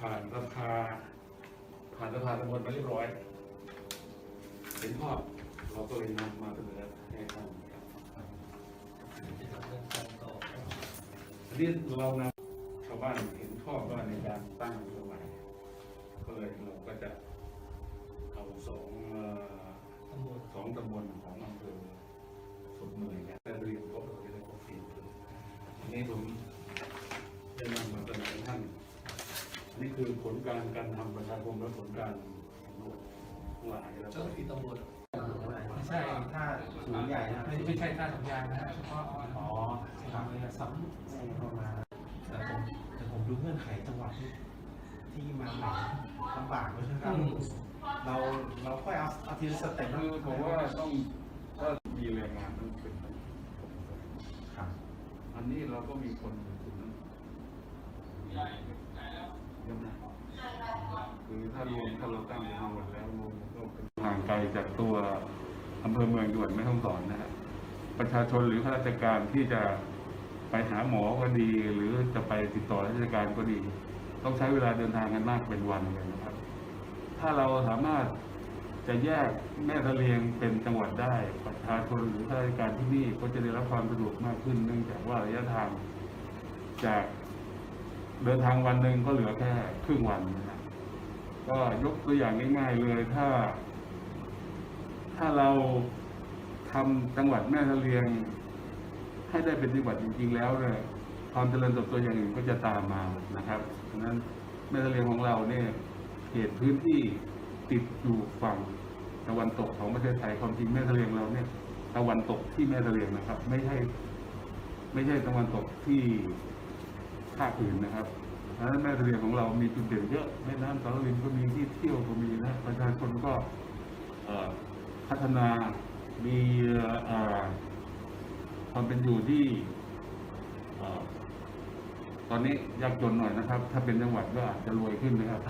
ผ่านสภา ผ่านสภาตำบลมาเรียบร้อย เห็นภาพเราก็เลยนำมาเสนอให้ท่านครับอันนี้เรานำชาวบ้านเห็นชอบว่าในการตั้งสมัยก็เลยเราก็จะเอาสองเอ่อ ตำบล สองตำบลของอำเภอสุดเมืองเนี่ยได้เรียนครบเราจะได้ครบสี่คนอันนี้ผมได้นำมาเสนอท่าน อั นนี้คือผลการการทำประชาคมและผลการสำรวจทั้งหลายแล้วเจ้าก็หน้าที่ตำรวจไม่ใช่ถ้าสูงใหญ่นะไม่ไม่ใช่ท่าสัญญาณนะฮะเฉพาะอ๋อทำเลยซ้ำไม่เข้ามาแต่ผมแต่ผมดูเงื่อนไขจังหวัดที่ที่มาใหม่ลำบากเลยนะครับ เราเราค่อยเอาเอาทีละสเต็ปนะคือผมว่าต้องถ้ามีแรงงานต้องเป็นครับ อันนี้เราก็มีคนถึงเยอะนะ คือถ้ารวมถ้าเราตั้งเป็นจังหวัดแล้วรวมก็เป็นห่างไกลจากตัวอำเภอเมืองด่วนไม่ต้องสอนนะฮะประชาชนหรือข้าราชการที่จะไปหาหมอก็ดี หรือจะไปติดต่อราชการก็ดี ต้องใช้เวลาเดินทางกันมากเป็นวันเลยนะครับ ถ้าเราสามารถจะแยกแม่ทะเลียงเป็นจังหวัดได้ ประชาชนหรือข้าราชการที่นี่ก็จะได้รับความสะดวกมากขึ้น เนื่องจากว่าระยะทางจากเดินทางวันหนึ่งก็เหลือแค่ครึ่งวันนะครับ ก็ยกตัวอย่างง่ายๆเลยถ้า ถ้าเราทำจังหวัดแม่ทะเลียง ให้ได้เป็นจังหวัดจริงๆแล้วเนี่ยความเจริญเติบโตอย่างอื่นก็จะตามมานะครับฉะนั้นแม่ทะเลียงของเราเนี่ยเขตพื้นที่ติดอยู่ฝั่งตะวันตกของประเทศไทยความจริงแม่ทะเลียงเราเนี่ยตะวันตกที่แม่ทะเลียงนะครับ ไม่ใช่ ไม่ใช่ตะวันตกที่ภาคอื่นนะครับ เพราะฉะนั้นแม่ทะเลของเรามีจุดเด่นเยอะแม่น้ำสารวินก็มีที่เที่ยวก็มีนะประชาชนก็เอ่อพัฒนามีเอ่อความเป็นอยู่ที่เอ่อตอนนี้ยากจนหน่อยนะครับ ถ้าเป็นจังหวัดก็อาจจะรวยขึ้นนะครับ